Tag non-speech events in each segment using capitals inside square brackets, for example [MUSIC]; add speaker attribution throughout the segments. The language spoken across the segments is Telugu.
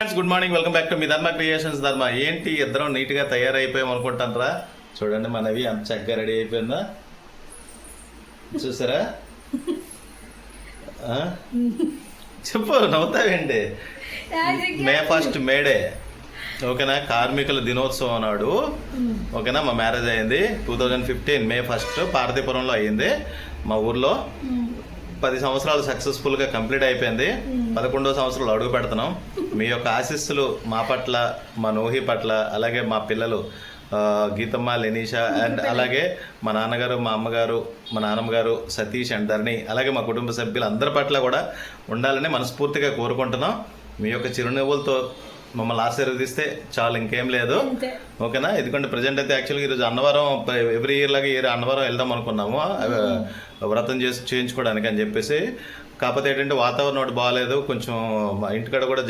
Speaker 1: Friends good morning welcome back to me Dharma creations ధర్మ ఏంటి? ఇద్దరం నీట్గా తయారైపోయాం అనుకుంటానరా? చూడండి మనవి అంత చక్కగా రెడీ అయిపోయిందా? చూసారా? ఆ? చెప్పు నవ్వుతావేంటి? May first May Day. ఓకేనా? కార్మికుల దినోత్సవం నాడు. ఓకేనా? మా మ్యారేజ్ అయింది. Two thousand fifteen May first పార్వతీపురంలో అయ్యింది మా ఊర్లో. పది సంవత్సరాలు సక్సెస్ఫుల్గా కంప్లీట్ అయిపోయింది. పదకొండో సంవత్సరాలు అడుగు పెడుతున్నాం. మీ యొక్క ఆశీస్సులు మా పట్ల మా నోహి పట్ల అలాగే మా పిల్లలు గీతమ్మ లెనీషా అండ్ అలాగే మా నాన్నగారు మా అమ్మగారు మా నాన్నమ్మగారు సతీష్ అండ్ ధరణి అలాగే మా కుటుంబ సభ్యులు అందరి పట్ల కూడా ఉండాలని మనస్ఫూర్తిగా కోరుకుంటున్నాం. మీ యొక్క చిరునవ్వులతో మమ్మల్ని ఆశీర్వదిస్తే చాలు ఇంకేం లేదు. ఓకేనా? ఎందుకంటే ప్రజెంట్ అయితే యాక్చువల్గా ఈరోజు అన్నవరం ఎవ్రీ ఇయర్ లాగా ఇయర్ అన్నవరం వెళ్దాం అనుకున్నాము. అవి వ్రతం చేసి చేయించుకోవడానికి అని చెప్పేసి. కాకపోతే ఏంటంటే వాతావరణం ఒకటి బాగాలేదు కొంచెం మా ఇంటికాడ కూడా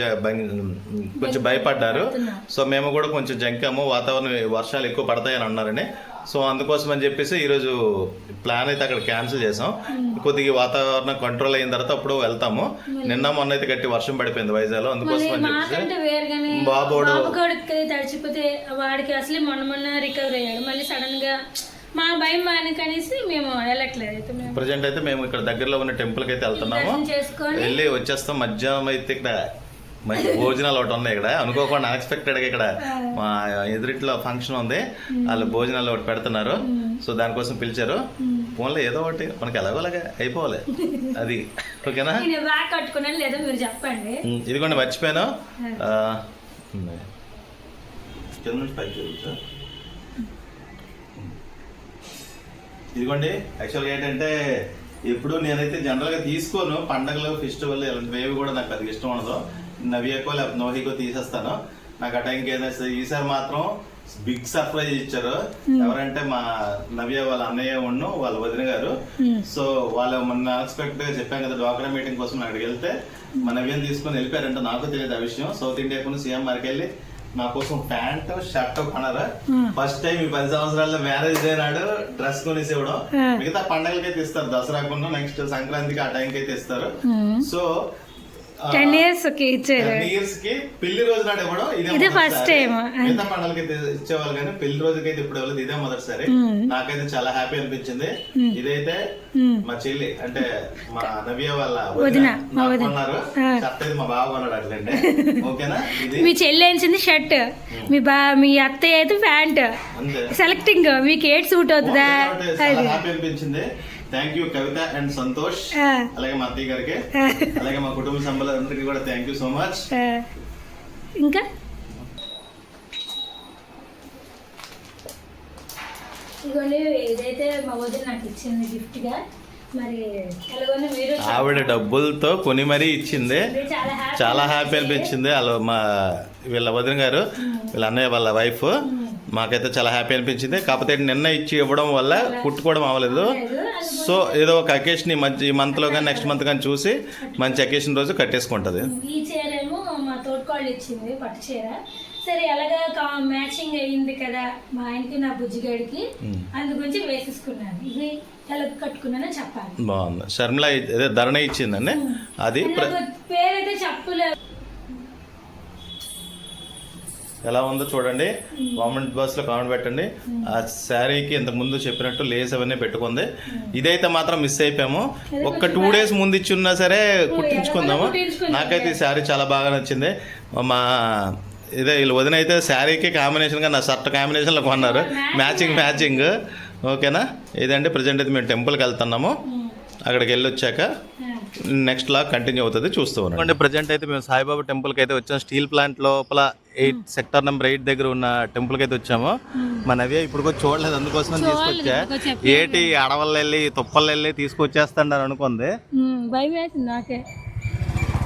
Speaker 1: కొంచెం భయపడ్డారు. సో మేము కూడా కొంచెం జంకాము వాతావరణం వర్షాలు ఎక్కువ పడతాయని అన్నారని. సో అందుకోసం అని చెప్పేసి ఈరోజు ప్లాన్ అయితే అక్కడ క్యాన్సిల్ చేసాం. కొద్దిగా వాతావరణం కంట్రోల్ అయిన తర్వాత అప్పుడు వెళ్తాము. నిన్న మొన్న అయితే గట్టి వర్షం పడిపోయింది వైజాగ్లో అందుకోసం అని చెప్పేసి బాబోడు
Speaker 2: తడిచిపోతే వాడికి అసలే మొన్న మొన్న రికవర్ అయ్యాడు. మళ్ళీ సడన్గా మా భయం మానకనేసి మేము వెళ్ళట్లేదు
Speaker 1: ప్రజెంట్ అయితే మేము ఇక్కడ దగ్గరలో ఉన్న టెంపుల్కి అయితే వెళ్తున్నాము. వెళ్ళి వచ్చేస్తాం. మధ్యాహ్నం అయితే ఇక్కడ మంచి భోజనాలు ఒకటి ఉన్నాయి ఇక్కడ. అనుకోకుండా అన్ఎక్స్పెక్టెడ్గా ఇక్కడ మా ఎదురిట్లో ఫంక్షన్ ఉంది. వాళ్ళు భోజనాలు ఒకటి పెడుతున్నారు. సో దానికోసం పిలిచారు. ఫోన్లో ఏదో ఒకటి మనకి ఎలాగోలాగా అయిపోవాలి. అది. ఓకేనా?
Speaker 2: లేదో మీరు చెప్పండి.
Speaker 1: ఇదిగోండి మర్చిపోయాను. ఇదిగోండి యాక్చువల్గా ఏంటంటే ఎప్పుడు నేనైతే జనరల్గా తీసుకోను. పండగలు ఫెస్టివల్ ఇలాంటివి కూడా నాకు అది ఇష్టం ఉండదు. నవ్యకో లేకపోతే నోహికో తీసేస్తాను. నాకు ఆ టైంకి ఏదైనా ఈసారి మాత్రం బిగ్ సర్ప్రైజ్ ఇచ్చారు. ఎవరంటే మా నవ్య వాళ్ళ అన్నయ్య ఉన్ను వాళ్ళ వదిన గారు. సో వాళ్ళు మొన్న అన్ఎక్స్పెక్టెడ్గా చెప్పాం కదా డ్వాక్రా మీటింగ్ కోసం అక్కడికి వెళ్తే మా నవ్యని తీసుకొని వెళ్ళిపోయారంటే. నాకు తెలియదు ఆ విషయం. సౌత్ ఇండియా సీఎం మరికి వెళ్ళి నా కోసం ప్యాంట్ షర్ట్ కొన్నారు. ఫస్ట్ టైం ఈ పది సంవత్సరాల్లో మ్యారేజ్ డే నాడు డ్రెస్ కొనేసి ఇవ్వడం మిగతా పండగలకైతే ఇస్తారు దసరాకున్న నెక్స్ట్ సంక్రాంతికి ఆ టైంకి అయితే ఇస్తారు సో
Speaker 2: టెన్ ఇయర్స్కి ఇచ్చారు.
Speaker 1: ఇయర్స్కి పెళ్ళి రోజు నాడు ఇవ్వడం ఇదే. మిగతా పండుగలకి అయితే ఇచ్చేవాళ్ళు కానీ పెళ్ళి రోజుకి అయితే ఇప్పుడు ఇవ్వలేదు ఇదే మొదటిసారి. నాకైతే చాలా హ్యాపీ అనిపించింది. ఇదైతే మా చెల్లి అంటే మా నవ్య వాళ్ళ వదిన నాకు కొన్నారు షర్ట్ అయితే మా బావ కొన్నాడు అట్లండి. [LAUGHS] ఓకేనా?
Speaker 2: మీ చెల్లి వేయించింది షర్ట్. మీ బా మీ అత్తయ్య అయితే ప్యాంట్. సెలెక్టింగ్ మీకు ఏడ్ సూట్ అవుతుందా?
Speaker 1: హ్యాపీ అనిపించింది. Thank you Kavitha and Santosh అలాగే మా అత్తయ్య గారికి.
Speaker 2: ఆ,
Speaker 1: అలాగే మా కుటుంబ సభ్యులందరికీ కూడా థ్యాంక్ యూ సో మచ్.
Speaker 2: ఇంకా? ఇదిగోండి ఇదైతే మా వదిన నాకు ఇచ్చింది గిఫ్ట్గా. మరి ఎలాగోనే మీరు
Speaker 1: ఆవిడ డబ్బులతో కొని మరీ ఇచ్చింది.
Speaker 2: చాలా హ్యాపీ
Speaker 1: చాలా హ్యాపీ అనిపించింది. వాళ్ళు మా వీళ్ళ వదిన గారు వీళ్ళ అన్నయ్య వాళ్ళ వైఫ్ మాకైతే చాలా హ్యాపీ అనిపించింది. కాకపోతే నిన్న ఇచ్చి ఇవ్వడం వల్ల కుట్టుకోవడం అవ్వలేదు. సో ఏదో ఒక అకేషన్ ఈ మధ్య ఈ మంత్లో కానీ నెక్స్ట్ మంత్ కానీ చూసి మంచి అకేషన్ రోజు కట్టేసుకుంటుంది.
Speaker 2: ఈ చీర ఏమో మా తోటకోళ్ళు ఇచ్చింది పట్టు చీర. సరే ఎలాగా మ్యాచింగ్ అయ్యింది కదా మా ఆయనకి నా బుజ్జిగాడికి అందు గురించి వేసేసుకున్నాను. ఇది ఎలా కట్టుకున్నానో చెప్పాలి.
Speaker 1: బాగుంది. షర్మిల అదే ధరణ ఇచ్చిందండి. అది
Speaker 2: పేరైతే చెప్పలేదు.
Speaker 1: ఎలా ఉందో చూడండి. కామెంట్ బాక్స్లో కామెంట్ పెట్టండి. ఆ శారీకి ఇంతకు ముందు చెప్పినట్టు లేస్ అవన్నీ పెట్టుకుంది. ఇదైతే మాత్రం మిస్ అయిపోయాము. ఒక్క టూ డేస్ ముందు ఇచ్చి ఉన్నా సరే కుట్టించుకుందాము? నాకైతే ఈ శారీ చాలా బాగా నచ్చింది. మా ఇదే వీళ్ళు వదిన అయితే శారీకి కాంబినేషన్గా నా షర్ట్ కాంబినేషన్లో కొన్నారు. మ్యాచింగ్ మ్యాచింగ్ ఓకేనా? ఇదండి ప్రజెంట్ అయితే మేము టెంపుల్కి వెళ్తున్నాము. అక్కడికి వెళ్ళి వచ్చాక నెక్స్ట్ లా కంటిన్యూ అవుతుంది చూస్తూ ఉన్నాం ప్రజెంట్ అయితే మేము సాయిబాబా టెంపుల్కి అయితే వచ్చాం. స్టీల్ ప్లాంట్ లోపల ఎయిట్ సెక్టర్ నెంబర్ ఎయిట్ దగ్గర ఉన్న టెంపుల్కి అయితే వచ్చాము. మన అవే ఇప్పుడు కూడా చూడలేదు అందుకోసం తీసుకొచ్చా. ఏటి అడవుల్లో వెళ్ళి తుప్పల్లో వెళ్ళి తీసుకొచ్చేస్తాడు అనుకుంది.
Speaker 2: భయం వేసింది నాకే.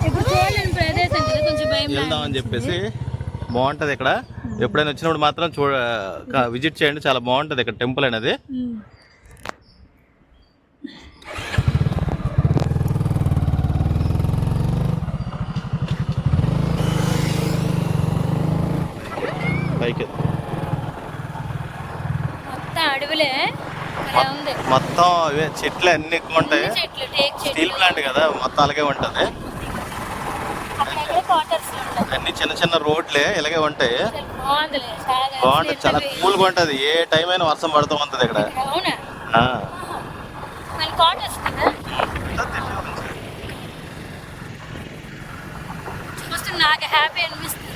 Speaker 2: ఇప్పుడు చూడలేని ప్రదేశం కదా కొంచెం భయం
Speaker 1: వెళ్దామని చెప్పేసి బాగుంటది ఇక్కడ. ఎప్పుడైనా వచ్చినప్పుడు మాత్రం చూడ విజిట్ చేయండి. చాలా బాగుంటది ఇక్కడ టెంపుల్ అనేది
Speaker 2: ఉమ్.
Speaker 1: పైకి
Speaker 2: మొత్తం అడవులే అలా ఉంది
Speaker 1: మొత్తం ఇవే చెట్లు అన్ని ఎక్కువ ఉంటాయి. స్టీల్ ప్లాంట్ కదా మొత్తం అలాగే ఉంటుంది. అన్ని చిన్న చిన్న రోడ్లే ఇలాగే ఉంటాయి. బాగుంటుంది చాలా
Speaker 2: అసలు
Speaker 1: కూల్గా ఉంటుంది. ఏ టైం అయినా వర్షం పడుతూ ఉంటుంది ఇక్కడ.
Speaker 2: నాకు హ్యాపీ అనిపిస్తుంది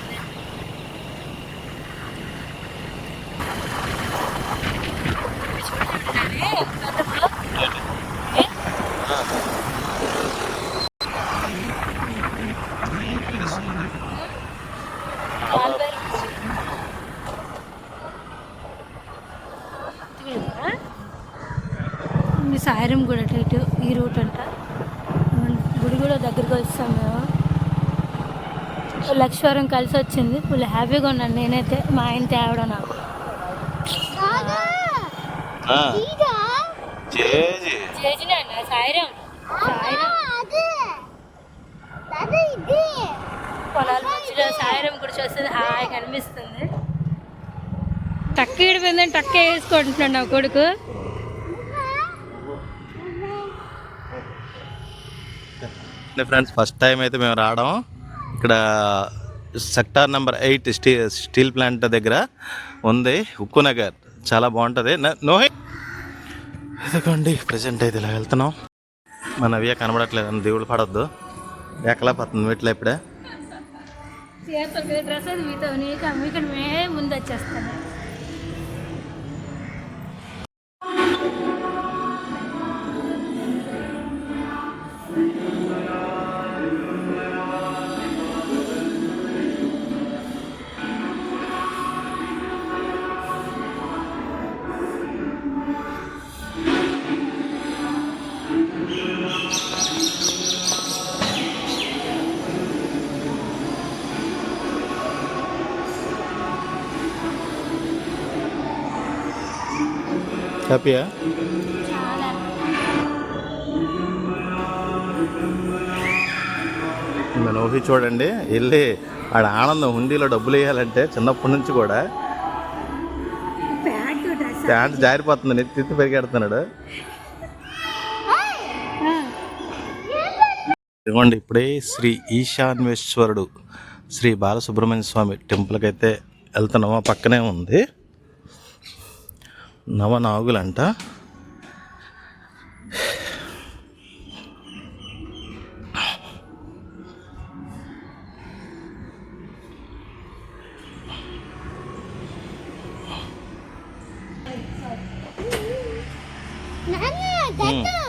Speaker 2: చూడండి, పెద్దమ్మ. ఏ? ఆల్బర్. ఇదేనా? ఈ సాయిరం కూడా అటు ఇటు ఈ రూట్ అంట గుడి కూడా దగ్గరికి వస్తాం మేము. లక్ష్వరం కలిసి వచ్చింది. ఫుల్ హ్యాపీగా ఉన్నాను. నేనైతే మా ఆయన తేవడం నాకు. చేసిన సాయిరం సాయిరం పొలాల మధ్యలో సాయిరం గుడి చూస్తుంది హాయిగా అనిపిస్తుంది. టక్క ఇడిపోయిందని టక్క వేసుకుంటున్నాడు నా కొడుకు.
Speaker 1: ఫ్రెండ్స్. ఫస్ట్ టైం అయితే మేము రావడం. ఇక్కడ sector number eight steel steel plant దగ్గర ఉంది. ఉక్కు నగర్. చాలా బాగుంటుంది. న- నోహే. ఇదిగోండి ప్రజెంట్ అయితే ఇలా వెళ్తున్నాం. మన అవి కనబడట్లేదు అని దేవుడు పడద్దు. ఎక్కలా పడుతుంది వీటిలో ఇప్పుడే?
Speaker 2: డ్రెస్ మీతో ముందు వచ్చేస్తాను
Speaker 1: హ్యాపీయా?
Speaker 2: చాలా
Speaker 1: మన ఊహి చూడండి వెళ్ళి ఆడ ఆనందం హుండీలో డబ్బులు వేయాలంటే చిన్నప్పటి నుంచి కూడా
Speaker 2: ప్యాంట్
Speaker 1: జారిపోతుంది నెత్తి ఎత్తి పెరిగెడుతున్నాడు. ఇదిగోండి ఇప్పుడే శ్రీ ఈశాన్వేశ్వరుడు శ్రీ బాలసుబ్రహ్మణ్య స్వామి టెంపుల్కి అయితే వెళ్తున్నాము పక్కనే ఉంది. నవనాగులంట ఉమ్.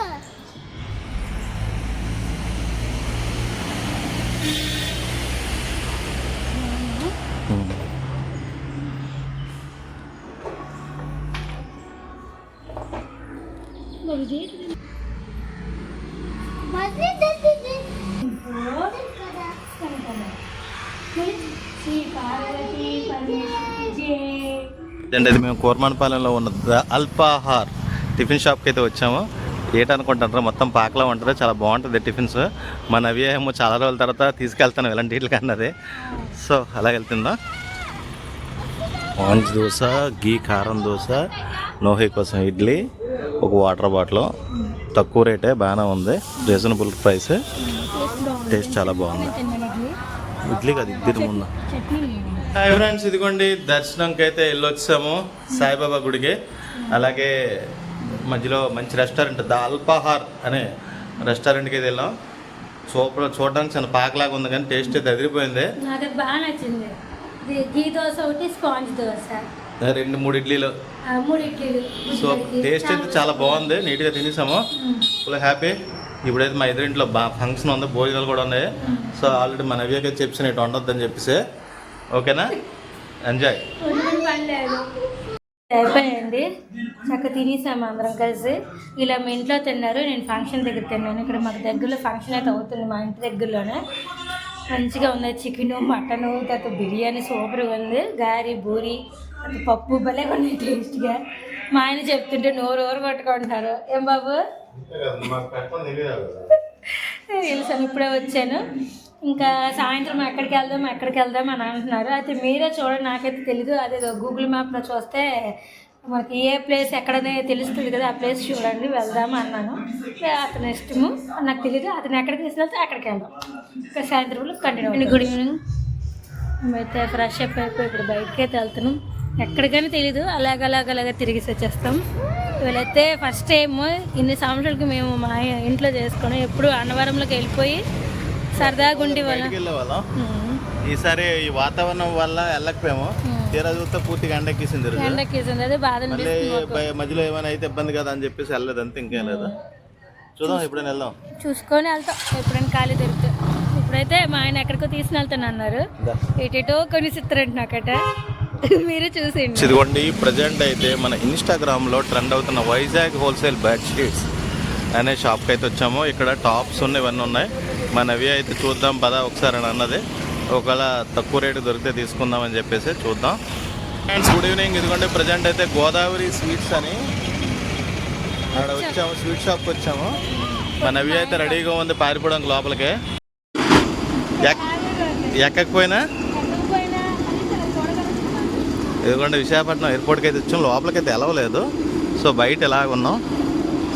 Speaker 1: అది మేము కోరమానపాలెంలో ఉన్న ద అల్పాహార్. టిఫిన్ షాప్కి అయితే వచ్చాము. ఏటనుకుంటారు మొత్తం పాకలా ఉంటుంది చాలా బాగుంటుంది టిఫిన్స్. మా నవ్య ఏమో చాలా రోజుల తర్వాత తీసుకెళ్తాను ఇలాంటి వీటికి అన్నది. సో అలా వెళ్తుందా? ఆంజ్ దోశ గీ కారం దోశ నోహి కోసం ఇడ్లీ ఒక వాటర్ బాటిల్. తక్కువ రేటే బాగానే ఉంది. Reasonable price. టేస్ట్ చాలా బాగుంది. ఇడ్లీ కాదు ఇడ్లీ ముందు
Speaker 2: చట్నీ
Speaker 1: హాయ్ ఫ్రెండ్స్ ఇదిగోండి దర్శనంకి అయితే వెళ్ళొచ్చాము సాయిబాబా గుడికి. అలాగే మధ్యలో మంచి రెస్టారెంట్ ద అల్పాహార్ అనే రెస్టారెంట్కి అయితే వెళ్ళాం. సూపర్ చూడడానికి చిన్న పాకలాగా ఉంది కానీ టేస్ట్ అయితే అదిరిపోయింది.
Speaker 2: నాకు బాగా నచ్చింది. ఇది గీ దోశ ఒకటి స్పాంజ్ దోశ.
Speaker 1: రెండు మూడు ఇడ్లీలు.
Speaker 2: మూడు ఇడ్లీలు.
Speaker 1: సో. టేస్ట్ అయితే చాలా బాగుంది నీట్గా తినేసాము. Full happy. ఇప్పుడైతే మా ఎదురింట్లో బా ఫంక్షన్ ఉంది భోజనాలు కూడా ఉన్నాయి. సో ఆల్రెడీ మన నవ్యకే చెప్పిన ఇటు ఉండొద్దని చెప్పేసి. ఓకేనా? ఎంజాయ్.
Speaker 2: అయిపోయింది. చక్కగా తినేసాము అందరం కలిసి. ఇలా మీ ఇంట్లో తిన్నారు నేను ఫంక్షన్ దగ్గర తిన్నాను. ఇక్కడ మాకు దగ్గరలో ఫంక్షన్ అయితే అవుతుంది మా ఇంటి దగ్గరలోనే. మంచిగా ఉంది చికెన్ మటన్ తర్వాత బిర్యానీ సూపర్గా ఉంది. గారి బూరి పప్పు భలే ఉన్నాయి టేస్ట్గా. మా ఆయన చెప్తుంటే నోరు ఓరు కొట్టుకుంటారు ఏం బాబు? తెలుసాను ఇప్పుడే వచ్చాను. ఇంకా సాయంత్రం ఎక్కడికి వెళ్దాం ఎక్కడికి వెళ్దాం అని అంటున్నారు. అయితే మీరే చూడండి నాకైతే తెలీదు. అదే గూగుల్ మ్యాప్లో చూస్తే మనకి ఏ ప్లేస్ ఎక్కడనే తెలుస్తుంది కదా ఆ ప్లేస్ చూడండి వెళ్దాం అన్నాను. అతని ఇష్టము. నాకు తెలియదు అతను ఎక్కడికి తీసుకెళ్తే అక్కడికి వెళ్దాం. ఇంకా సాయంత్రం కంటిన్యూ గుడ్ ఈవినింగ్ మేమైతే ఫ్రెష్ అప్ అయిపోయి ఇప్పుడు బయటకి అయితే వెళ్తున్నాం. ఎక్కడికైనా తెలీదు. అలాగ అలాగ అలాగ తిరిగేసి వచ్చేస్తాం. వీళ్ళైతే ఫస్ట్ టైం ఇన్ని సంవత్సరాలకి మేము మా ఇంట్లో చేసుకున్నాం ఎప్పుడు అన్నవరంలోకి వెళ్ళిపోయి సరదాగా ఉండి
Speaker 1: ఈసారి ఈ వాతావరణం వల్ల వెళ్ళకపోయాము. తీరా చూస్తే పూర్తిగా ఎండెక్కేసింది ఈరోజు.
Speaker 2: ఎండకి అదే బాధ
Speaker 1: మళ్ళీ
Speaker 2: అనిపిస్తుంది మాకు.
Speaker 1: బయ- మధ్యలో ఏమైనా అయితే ఇబ్బంది కదా అని చెప్పేసి వెళ్ళలేదు అంతే ఇంకేం లేదు? చూద్దాం ఎప్పుడైనా వెళ్దాం.
Speaker 2: చూసుకొని వెళ్తాం. ఎప్పుడైనా ఖాళీ దొరికితే. ఇప్పుడైతే మా ఆయన ఎక్కడికో తీసుకుని వెళ్తాను అన్నారు ఇటో కొని చిత్రంట నాకట. మీరు చూసేయండి
Speaker 1: ఇదిగోండి ప్రజెంట్ అయితే మన ఇన్స్టాగ్రామ్లో ట్రెండ్ అవుతున్న వైజాగ్ హోల్సేల్ బెడ్ షీట్స్ అనే షాప్కి అయితే వచ్చాము. ఇక్కడ టాప్స్ ఉన్నాయి ఇవన్నీ ఉన్నాయి. మనవి అయితే చూద్దాం పద ఒకసారి అని అన్నది. ఒకవేళ తక్కువ రేటు దొరికితే తీసుకుందాం అని చెప్పేసి చూద్దాం. ఫ్రెండ్స్ గుడ్ ఈవినింగ్ ఇదిగోండి ప్రజెంట్ అయితే గోదావరి స్వీట్స్ అని అక్కడ వచ్చాము స్వీట్ షాప్కి వచ్చాము. మనవి అయితే రెడీగా ఉంది పారిపోవడానికి లోపలికి. ఎక్- ఎక్కకపోయినా ఇదిగోండి విశాఖపట్నం ఎయిర్పోర్ట్కి అయితే వచ్చాం లోపలికి అయితే ఎలవలేదు సో బయట ఎలాగ ఉన్నాం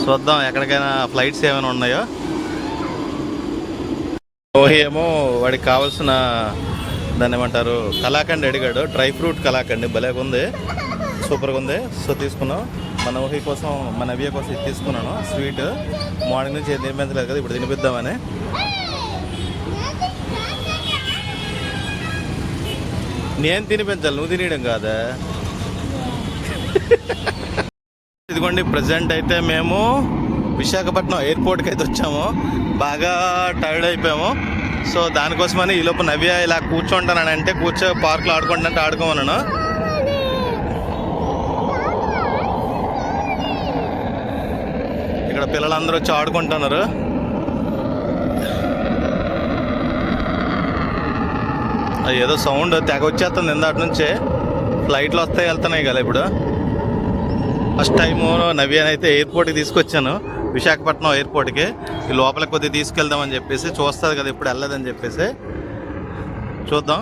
Speaker 1: చూద్దాం ఎక్కడికైనా ఫ్లైట్స్ ఏమైనా ఉన్నాయో. ఓహి ఏమో వాడికి కావాల్సిన దాన్ని ఏమంటారు? కలాకండ్ అడిగాడు. డ్రై ఫ్రూట్ కలాకండ్ భలేగా ఉంది సూపర్గా ఉంది. సో తీసుకున్నాం. మన ఊహి కోసం మన అవియ కోసం ఇది తీసుకున్నాను. స్వీట్. మార్నింగ్ నుంచి ఏం తినిపించలేదు కదా ఇప్పుడు తినిపిద్దామని. నేను తినిపించాలి నువ్వు తినేయడం కాదా? ఇదిగోండి ప్రజెంట్ అయితే మేము విశాఖపట్నం ఎయిర్పోర్ట్కి అయితే వచ్చాము. బాగా టైర్డ్ అయిపోయాము. సో దానికోసమని ఈ లోపు నవ్య ఇలా కూర్చుంటానని అంటే కూర్చో పార్క్లో ఆడుకుంటానంటే ఆడుకోమన్నాను. ఇక్కడ పిల్లలందరూ వచ్చి ఆడుకుంటున్నారు. ఏదో సౌండ్ తెగ వచ్చేస్తుంది ఇందాటి నుంచే. ఫ్లైట్లు వస్తాయి వెళ్తున్నాయి కదా ఇప్పుడు. ఫస్ట్ టైము నవ్యాన్ అయితే ఎయిర్పోర్ట్కి తీసుకొచ్చాను. విశాఖపట్నం ఎయిర్పోర్ట్కి. ఈ లోపలికి కొద్దిగా తీసుకెళ్దామని చెప్పేసి చూస్తుంది కదా ఇప్పుడు వెళ్ళదని చెప్పేసి. చూద్దాం.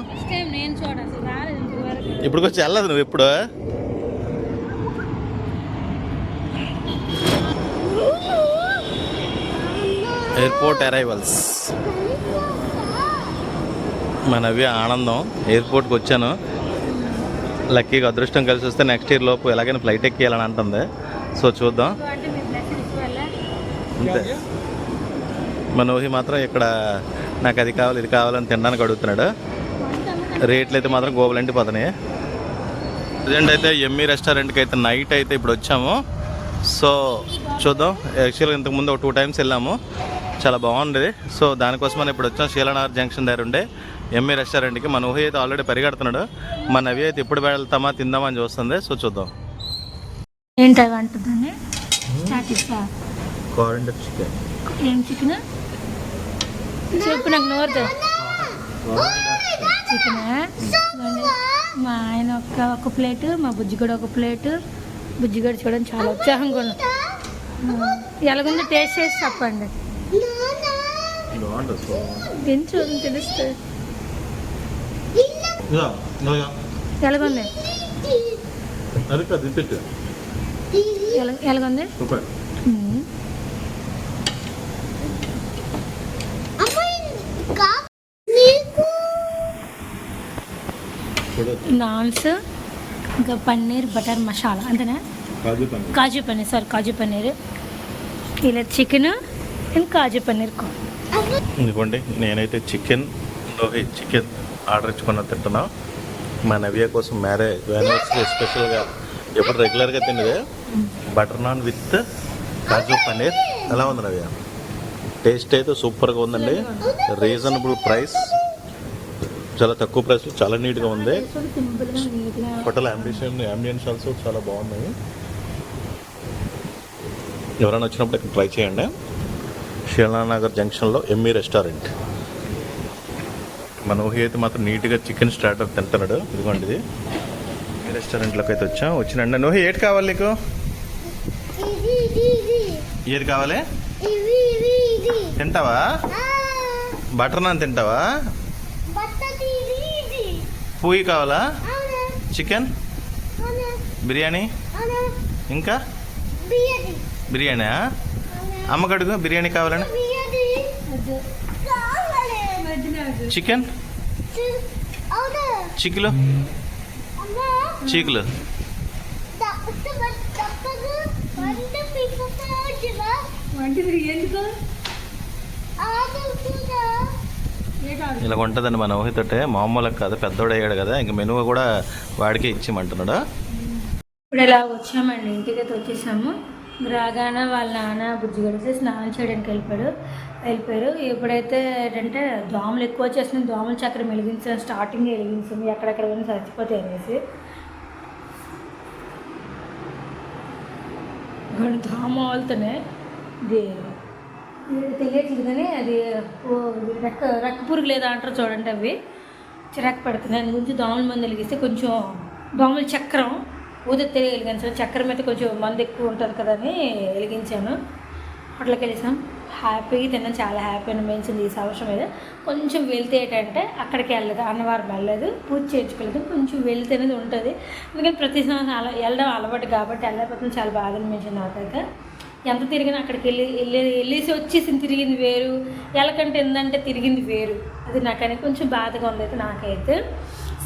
Speaker 1: ఇప్పుడు వచ్చి వెళ్ళదు నువ్వు ఇప్పుడు. Airport arrivals. మనవి ఆనందం ఎయిర్పోర్ట్కి వచ్చాను. లక్కీగా అదృష్టం కలిసి వస్తే నెక్స్ట్ ఇయర్ లోపు ఎలాగైనా ఫ్లైట్ ఎక్కియాలని అంటుంది. సో చూద్దాం. అంతే. మనోహి మాత్రం ఇక్కడ నాకు అది కావాలి ఇది కావాలని తినడానికి అడుగుతున్నాడు. రేట్లు అయితే మాత్రం గోబలంటి పోతున్నాయి ప్రజెంట్ అయితే ఎమ్మి రెస్టారెంట్కి అయితే నైట్ అయితే ఇప్పుడు వచ్చాము. సో చూద్దాం. యాక్చువల్గా ఇంతకుముందు ఒక టూ టైమ్స్ వెళ్ళాము. చాలా బాగుండేది. సో దానికోసమని ఇప్పుడు వచ్చాం శీలనార్ జంక్షన్ దగ్గర ఉండే ఎమ్మి రెస్టారెంట్కి. మన ఊహి అయితే ఆల్రెడీ పరిగెడుతున్నాడు. మన అవి అయితే ఇప్పుడు వెళ్తామా తిందామా అని చూస్తుంది. సో చూద్దాం.
Speaker 2: ఏంటి
Speaker 1: చికెన్.
Speaker 2: ఏం చికెన్? చెప్పు నాకు చికెన్. మా ఆయన ఒక ఒక ప్లేట్ మా బుజ్జిగడు ఒక ప్లేట్. బుజ్జిగడు చూడడం చాలా ఉత్సాహంగా ఉన్నాం ఎలాగుందో టేస్ట్ చేసి చెప్పండి. చూడండి తెలుస్తుంది ఎలాగుంది? ఎలాగుంది? నాన్స్. ఇంకా పన్నీర్ బటర్ మసాలా అంతేనా?
Speaker 1: కాజు పని
Speaker 2: కాజు పన్నీర్ సారీ కాజు పన్నీర్. ఇలా చికెన్ అండ్ కాజు పన్నీర్ కో.
Speaker 1: ఇదిగోండి నేనైతే చికెన్ లోహి చికెన్ ఆర్డర్ ఇచ్చుకున్న తింటున్నా. మా నవ్య కోసం మ్యారేజ్ యానివర్సరీ స్పెషల్గా ఎప్పుడు రెగ్యులర్గా తినేదే బటర్ నాన్ విత్ కాజు పన్నీర్. ఎలా ఉంది నవ్య? టేస్ట్ అయితే సూపర్గా ఉందండి. రీజనబుల్ ప్రైస్ చాలా తక్కువ ప్రైస్ చాలా నీట్గా ఉంది. హోటల్ అంబిషన్ అంబియన్స్ ఆల్సో చాలా బాగున్నాయి. ఎవరైనా వచ్చినప్పుడు ఇక్కడ ట్రై చేయండి. శీలానగర్ జంక్షన్లో ఎమ్మి రెస్టారెంట్ మన ఊహి అయితే మాత్రం నీట్గా చికెన్ స్టార్టర్ తింటున్నాడు. ఇదిగోండి ఇది. ఈ రెస్టారెంట్లోకి అయితే వచ్చాం. వచ్చినండి. నువ్వు ఏటి కావాలి నీకు? ఏది కావాలి? తింటావా? బటర్ నాన్ తింటావా? పూయి కావాలా? చికెన్? బిర్యానీ? ఇంకా? బిర్యానీ. అమ్మకడుగు బిర్యానీ కావాలని? చికెన్?
Speaker 3: అవును.
Speaker 1: చిక్కులు
Speaker 3: అమ్మ.
Speaker 1: చీకులు.
Speaker 2: వంటిది ఎందుకు?
Speaker 1: ఇలా ఉంటుందండి మన ఊహితోటే మామూలుగా కాదు పెద్దోడు అయ్యాడు కదా ఇంక మెనూ కూడా వాడికే ఇచ్చిమంటున్నాడు.
Speaker 2: ఇప్పుడు ఇలా వచ్చామండి? ఇంటికి అయితే వచ్చేసాము రాగానే వాళ్ళ నాన్న బుజ్జి గడిచి స్నానం చేయడానికి వెళ్ళిపోయాడు. వెళ్ళిపోయారు. ఇప్పుడైతే ఏంటంటే దోమలు ఎక్కువ వచ్చేస్తున్నాయి దోమల చక్రం వెలిగించాం స్టార్టింగ్ వెలిగించింది ఎక్కడెక్కడ పోయినా చచ్చిపోతాయి అనేసి. దోమ వాళ్తున్నాయి దేవుడు తెలియట్లేదు కానీ అది రెక్క రెక్క పురుగు లేదా అంటారు చూడండి అవి. చిరాకు పడుతుంది. దాని గురించి దోమల మందు వెలిగిస్తే కొంచెం దోమల చక్రం ఊదెత్తి తెలియ వెలిగించాను చక్రం అయితే కొంచెం మందు ఎక్కువ ఉంటుంది కదా అని వెలిగించాను. హోటల్కి వెళ్ళేసాం. హ్యాపీగా తిన్నాం. చాలా హ్యాపీ అనిపించింది ఈ సంవత్సరం మీద కొంచెం వెళ్తే ఏంటంటే అక్కడికి వెళ్ళలేదు అన్నవారం వెళ్ళలేదు పూజ చేయించుకోలేదు. కొంచెం వెళ్తే అనేది ఉంటుంది. ఎందుకంటే ప్రతి సంవత్సరం అలా వెళ్ళడం అలవాటు కాబట్టి వెళ్ళకపోతే చాలా బాధ అనిపించింది నాకైతే. ఎంత తిరిగినా అక్కడికి వెళ్ళి వెళ్ళి వెళ్ళేసి వచ్చేసింది తిరిగింది వేరు. ఎలాకంటే ఏంటంటే తిరిగింది వేరు. అది నాకని కొంచెం బాధగా ఉంది అయితే నాకైతే.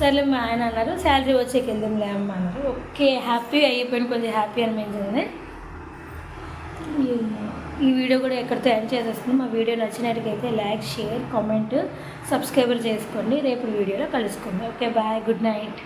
Speaker 2: సర్లే మా ఆయన అన్నారు శాలరీ వచ్చేకి వెళ్దాంలే అమ్మ అన్నారు. ఓకే హ్యాపీ అయిపోయింది కొంచెం హ్యాపీ అనిపించింది. ఈ- ఈ వీడియో కూడా ఎక్కడితో ఎండ్ చేసేస్తుంది మా వీడియో నచ్చినట్టుకైతే లైక్ షేర్ కామెంట్ సబ్స్క్రైబర్ చేసుకోండి. రేపు వీడియోలో కలుసుకోండి ఓకే బాయ్ గుడ్ నైట్.